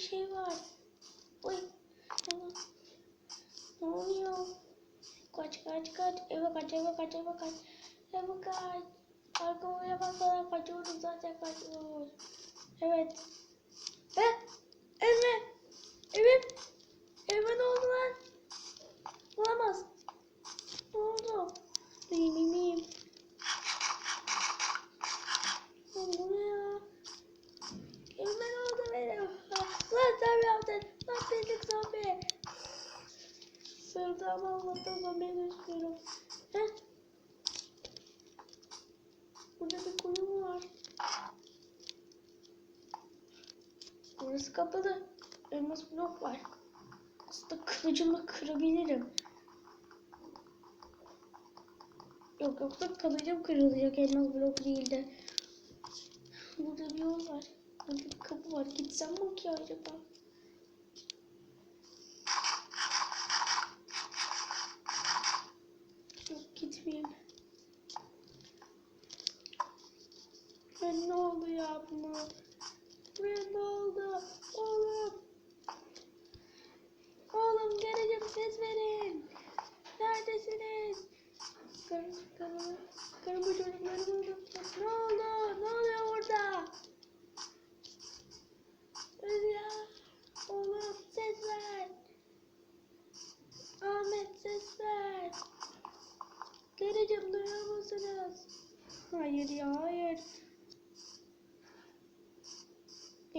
bir şey var. Oy. Ne oluyor? Kaç kaç kaç. Eve kaç eve kaç eve kaç. Eve kaç. Arkamaya bakmadan kaçıyoruz zaten kaçıyoruz. Evet. Evet. Evet. Evet. Eve ne oldu lan? Olamaz. Ne oldu? Miyim miyim miyim. Lan bu ne ya? Evime ne oldu benim? Lan sen yaptın. Lan pislik zombi. Sırtımı Allah'tan zombiye dönüştürüyorum. Heh. Burada bir kuyu var? Burası kapalı. Elmas blok var. Aslında kılıcımla kırabilirim. Yok yoksa kılıcım kırılacak elmas blok değil de. Burada bir yol var. Burada bir kapı var. Gitsem mi ki acaba?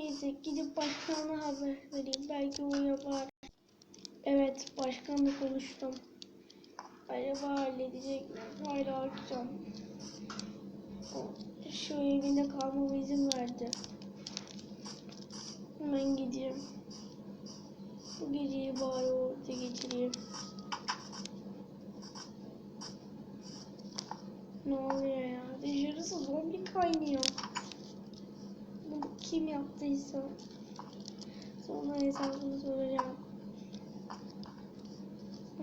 Neyse gidip başkana haber vereyim. Belki o yapar. Evet başkanla konuştum. Acaba halledecek mi? Hala akşam. Şu evinde kalmama izin verdi. Hemen gideyim. Bu geceyi bari orada geçireyim. Ne oluyor ya? Dışarısı zombi kaynıyor. Kim yaptıysa sonra hesabını soracağım.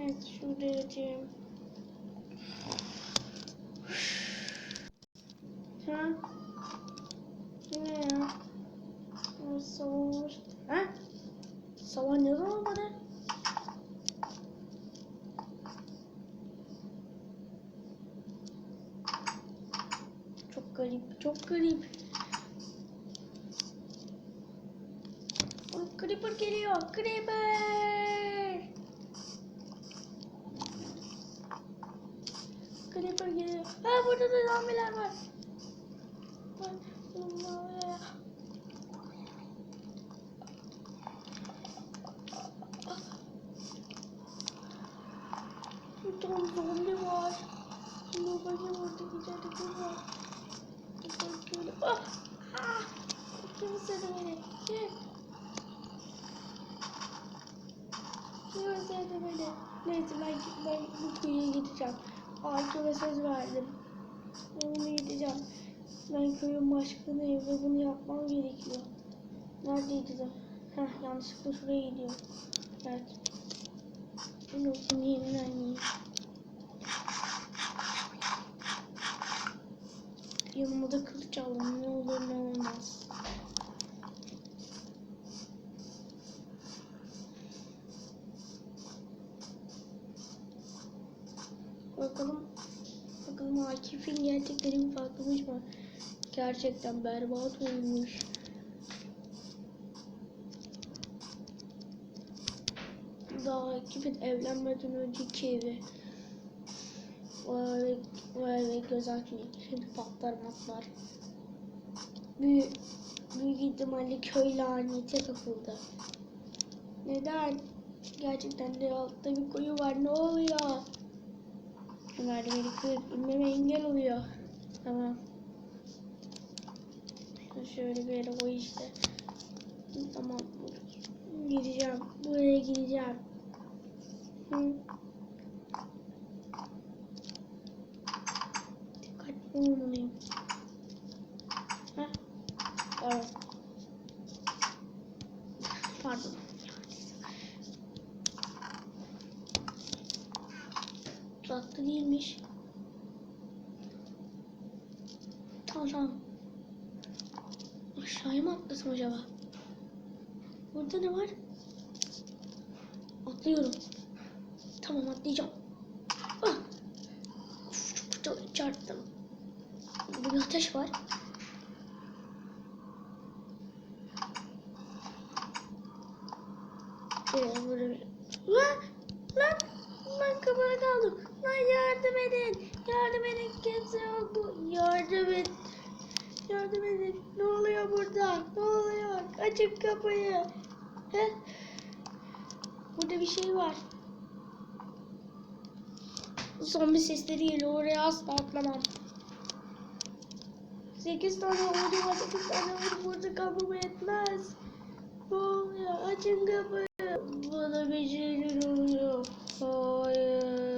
Evet şuraya açayım. Ha? Bu ne ya? Soğumuş. Ha? Sabah ne zaman olmadı? Çok garip, çok garip. Creeper geliyor, Creeper! Creeper geliyor. Ha burada da zombiler var. Tane zombi var. Şimdi bakayım orada güzel bir var. Bakıyorum. Ah! Ah! Kim istedi beni? Kim? Kim istedi beni? Neyse ben, ben bu kuyuya gideceğim. Arkama söz verdim. Bunu gideceğim. Ben köyün başkanıyım ve bunu yapmam gerekiyor. Neredeydi de? Heh yanlışlıkla şuraya gidiyorum. Evet. Bunu bunu yeniden yiyeyim. Yanıma da kılıç aldım. Ne olur ne olmaz. Bakalım. Bakalım Akif'in gerçekleri farklımış mı? Gerçekten berbat olmuş. Daha Akif'in evlenmeden önceki evi. O eve göz. Şimdi patlar matlar. Büyük, büyük ihtimalle köy lanete kapıldı. Neden? Gerçekten de altta bir kuyu var. Ne oluyor? Merdiveni kırıp inmeme engel oluyor. Tamam. Şöyle bir yere koy işte. Tamam. Gideceğim. Buraya gideceğim. Hı. Dikkatli olmalıyım. Heh. Evet. Tatlı değilmiş. Tamam tamam. Aşağıya mı atlasam acaba? Burada ne var? Atlıyorum. Tamam atlayacağım. Ah! Uf, çok çarptım. Burada bir ateş var. Ee, burada. Lan! Lan! Kapana kaldım. Lan yardım edin. Yardım edin. Kimse yok mu? Yardım et. Yardım edin. Ne oluyor burada? Ne oluyor? Açın kapıyı. He? Burada bir şey var. Zombi sesleri geliyor. Oraya asla atlamam. 8 tane ordu var. 8 tane ordu burada kalmama yetmez. Ne oluyor? Açın kapıyı. こう。